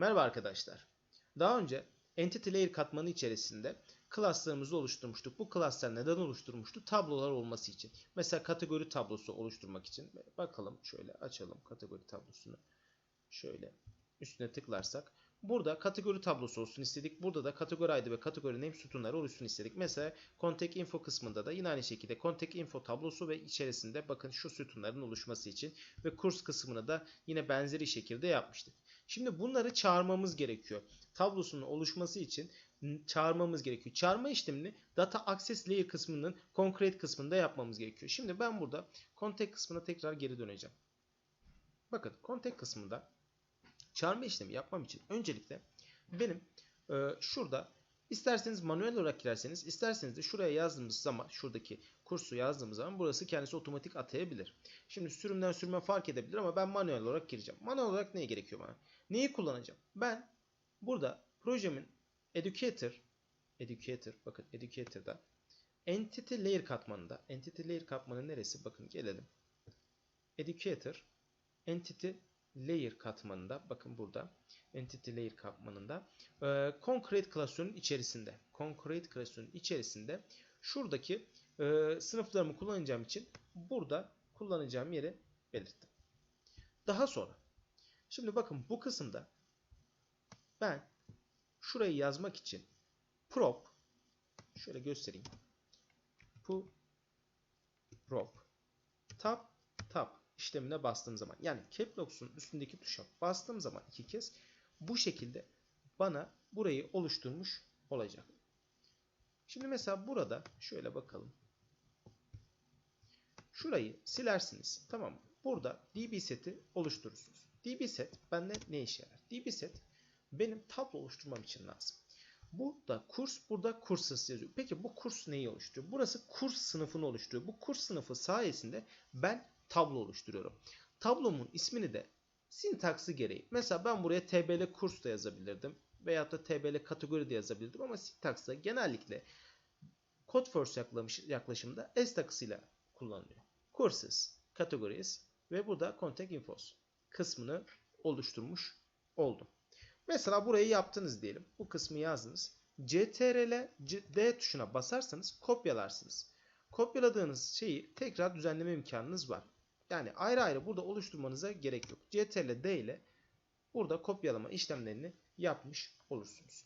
Merhaba arkadaşlar. Daha önce Entity Layer katmanı içerisinde classlarımızı oluşturmuştuk. Bu classlar neden oluşturmuştuk? Tablolar olması için. Mesela kategori tablosu oluşturmak için. Bakalım şöyle açalım kategori tablosunu. Şöyle üstüne tıklarsak. Burada kategori tablosu olsun istedik. Burada da kategori ID ve kategori name sütunları oluşsun istedik. Mesela contact info kısmında da yine aynı şekilde contact info tablosu ve içerisinde bakın şu sütunların oluşması için ve kurs kısmını da yine benzeri şekilde yapmıştık. Şimdi bunları çağırmamız gerekiyor. Tablosunun oluşması için çağırmamız gerekiyor. Çağırma işlemini data access layer kısmının concrete kısmında yapmamız gerekiyor. Şimdi ben burada contact kısmına tekrar geri döneceğim. Bakın contact kısmında çağırma işlemi yapmam için öncelikle benim e, şurada isterseniz manuel olarak girerseniz isterseniz de şuraya yazdığımız zaman şuradaki kursu yazdığımız zaman burası kendisi otomatik atayabilir. Şimdi sürümden sürüme fark edebilir ama ben manuel olarak gireceğim. Manuel olarak neye gerekiyor bana? Neyi kullanacağım? Ben burada projemin educator educator bakın educator'da entity layer katmanında entity layer katmanı neresi? Bakın gelelim. Educator entity layer katmanında bakın burada entity layer katmanında e, concrete klasörün içerisinde concrete klasörün içerisinde şuradaki e, sınıflarımı kullanacağım için burada kullanacağım yeri belirttim. Daha sonra şimdi bakın bu kısımda ben şurayı yazmak için prop şöyle göstereyim. Bu prop tab tab işlemine bastığım zaman yani Cap Locks'un üstündeki tuşa bastığım zaman iki kez bu şekilde bana burayı oluşturmuş olacak. Şimdi mesela burada şöyle bakalım. Şurayı silersiniz. Tamam? Burada DB seti oluşturursunuz. DB set bende ne işe yarar? DB set benim tablo oluşturmam için lazım. Burada kurs, burada kurs yazıyor. Peki bu kurs neyi oluşturuyor? Burası kurs sınıfını oluşturuyor. Bu kurs sınıfı sayesinde ben tablo oluşturuyorum. Tablomun ismini de sintaksı gereği. Mesela ben buraya TBL kurs da yazabilirdim. Veyahut da TBL kategori de yazabilirdim ama sintaksta genellikle Code First yaklaşımda S takısıyla kullanılıyor. Courses, Categories ve burada Contact Infos kısmını oluşturmuş oldum. Mesela burayı yaptınız diyelim. Bu kısmı yazdınız. CTRL D tuşuna basarsanız kopyalarsınız. Kopyaladığınız şeyi tekrar düzenleme imkanınız var. Yani ayrı ayrı burada oluşturmanıza gerek yok. CTRL D ile burada kopyalama işlemlerini yapmış olursunuz.